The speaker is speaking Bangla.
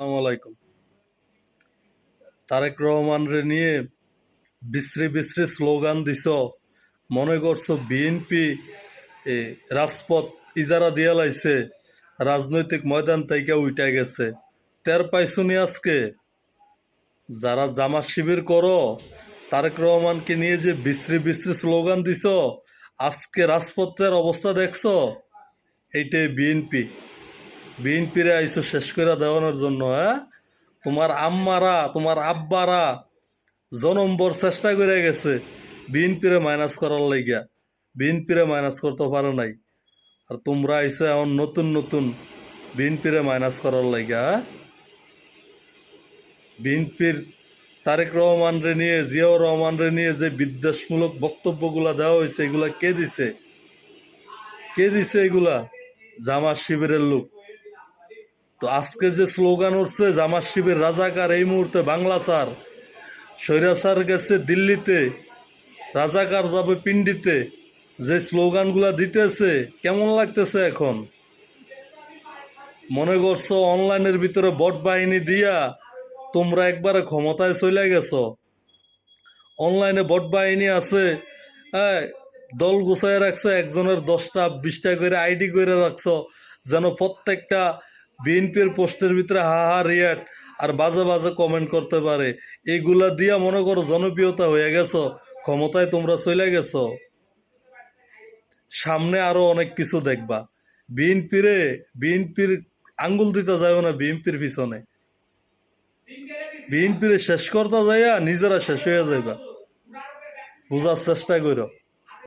আলাইকুম। তারেক রহমানরে নিয়ে বিশ্রী বিশ্রী স্লোগান দিছ, মনে করছ বিএনপি রাজপথ ইজারা দিয়া লাইছে, রাজনৈতিক ময়দান থেকে উঠে গেছে। তের পাইছুনি আজকে? যারা জামা শিবির করো, তারেক রহমানকে নিয়ে যে বিশ্রী বিশ্রী স্লোগান দিছ, আজকে রাজপথের অবস্থা দেখছ? এইটাই বিএনপি বিএনপিরে আইসো শেষ করে দেওয়ানোর জন্য হ্যাঁ? তোমার আম্মারা, তোমার আব্বারা জনম্বর চেষ্টা করে গেছে বিএনপিরে মাইনাস করার লাগিয়া। বিএনপিরে মাইনাস করতে পারো নাই। আর তোমরা আইসো এখন নতুন নতুন বিএনপিরে মাইনাস করার লাগিয়া হ্যাঁ? বিএনপির তারেক রহমানরে নিয়ে, জিয়াউর রহমানরে নিয়ে যে বিদ্বেষমূলক বক্তব্যগুলা দেওয়া হয়েছে, এগুলা কে দিছে? কে দিছে এগুলা? জামা শিবিরের লোক। তো আজকে যে স্লোগান উঠছে জামার শিবির রাজাকার, এই মুহূর্তে বাংলা স্যার স্বৈরাচার গেছে দিল্লিতে, রাজাকার যাবে পিন্ডিতে যে স্লোগানগুলা দিতেছে, কেমন লাগতেছে এখন? মনে করছ অনলাইনের ভিতরে বট বাহিনী দিয়া তোমরা একবারে ক্ষমতায় চলে গেছো? অনলাইনে বট বাহিনী আছে হ্যাঁ দল গুছাই রাখছো, একজনের দশটা, বিশটা করে আইডি করে রাখছো, যেন প্রত্যেকটা বিএনপির পোস্টের ভিতরে হা হা রিয়াট আর বাজে বাজে কমেন্ট করতে পারে। এইগুলা দিয়া মনে করো জনপ্রিয়তা হয়ে গেছো, ক্ষমতায় তোমরা চলে গেছো। সামনে আরও অনেক কিছু দেখবা। বিএনপিরে, বিএনপির আঙ্গুল দিতে যাও না বিএনপির পিছনে। বিএনপিরে শেষ করতে যাইয়া নিজেরা শেষ হয়ে যাইবা। বুঝার চেষ্টা করো